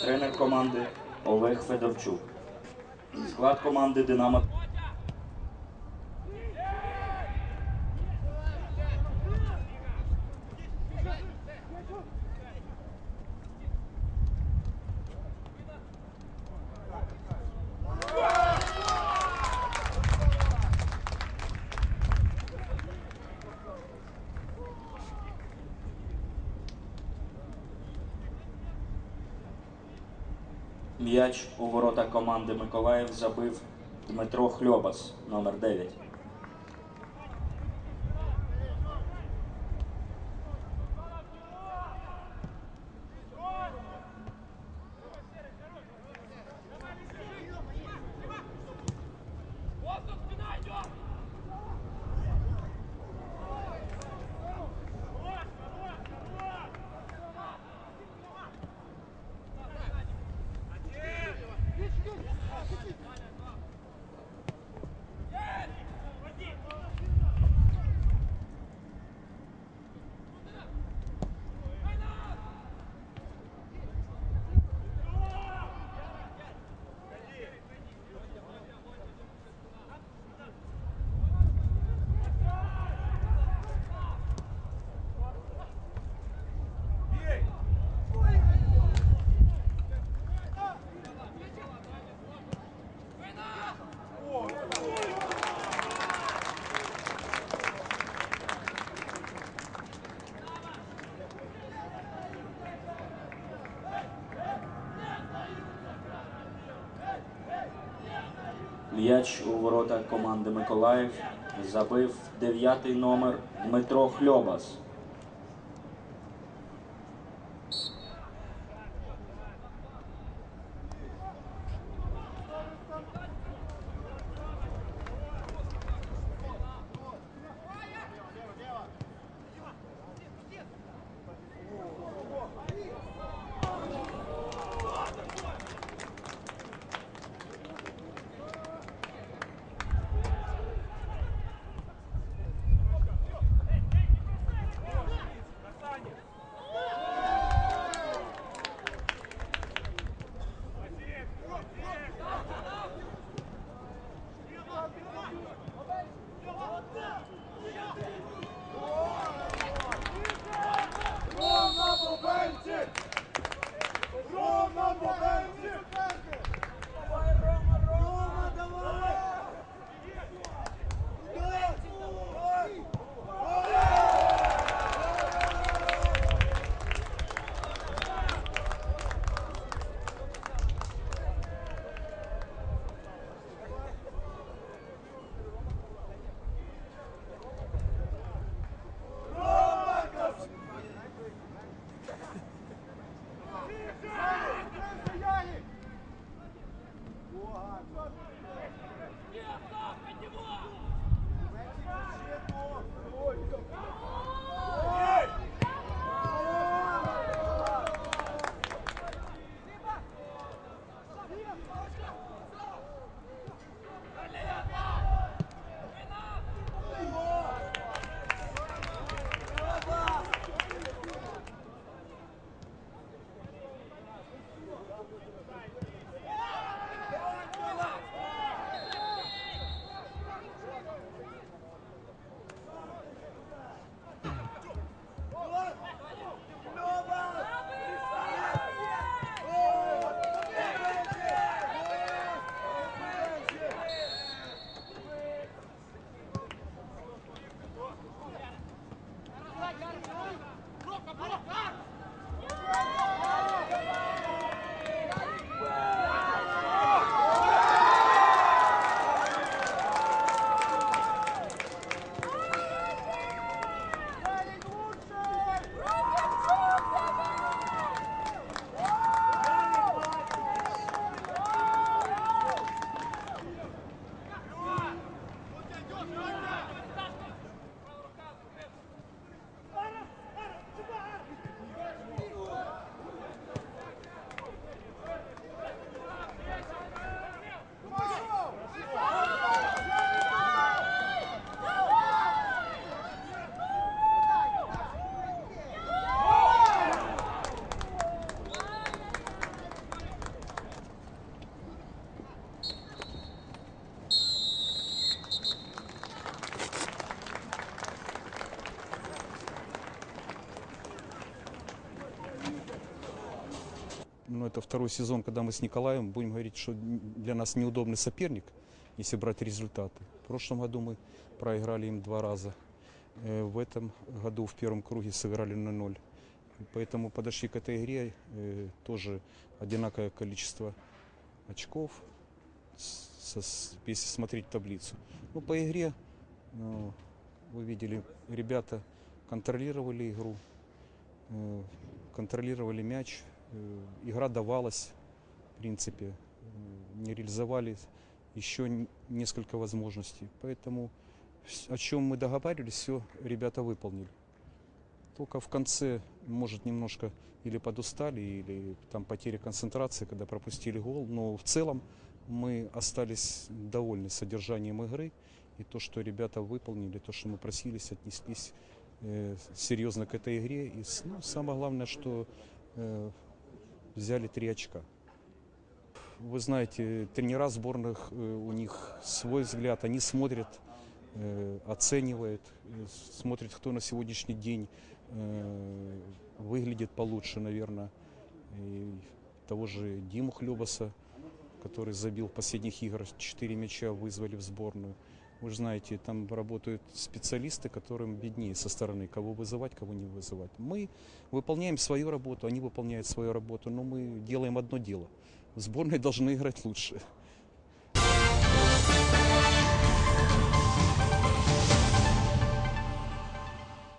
тренер команди Олег Федорчук. Склад команди Динамо. М'яч у ворота команди Миколаїв забив Дмитро Хльобас, номер 9. М'яч у ворота команди Миколаїв забив дев'ятий номер Дмитро Хльобас. Нет, Слав, от него! Мальчик, это второй сезон, когда мы с Николаем, будем говорить, что для нас неудобный соперник, если брать результаты. В прошлом году мы проиграли им два раза. Э, В этом году в первом круге сыграли на ноль. Поэтому подошли к этой игре э, тоже одинаковое количество очков, если смотреть таблицу. Ну, по игре, ну, вы видели, ребята контролировали игру, э, контролировали мяч, э, игра давалась, в принципе, э, не реализовали еще несколько возможностей. Поэтому о чем мы договаривались, все ребята выполнили. Только в конце, может, немножко или подустали, или там потеря концентрации, когда пропустили гол. Но в целом мы остались довольны содержанием игры. И то, что ребята выполнили, то, что мы просились, отнеслись э, серьезно к этой игре. И ну, самое главное, что э, взяли три очка. Вы знаете, тренера сборных, э, у них свой взгляд, они смотрят, э, оценивают, э, смотрят, кто на сегодняшний день выглядит получше, наверное. И того же Диму Хлебаса, который забил в последних играх 4 мяча, вызвали в сборную. Вы же знаете, там работают специалисты, которым виднее со стороны, кого вызывать, кого не вызывать. Мы выполняем свою работу, они выполняют свою работу, но мы делаем одно дело. В сборной должны играть лучше.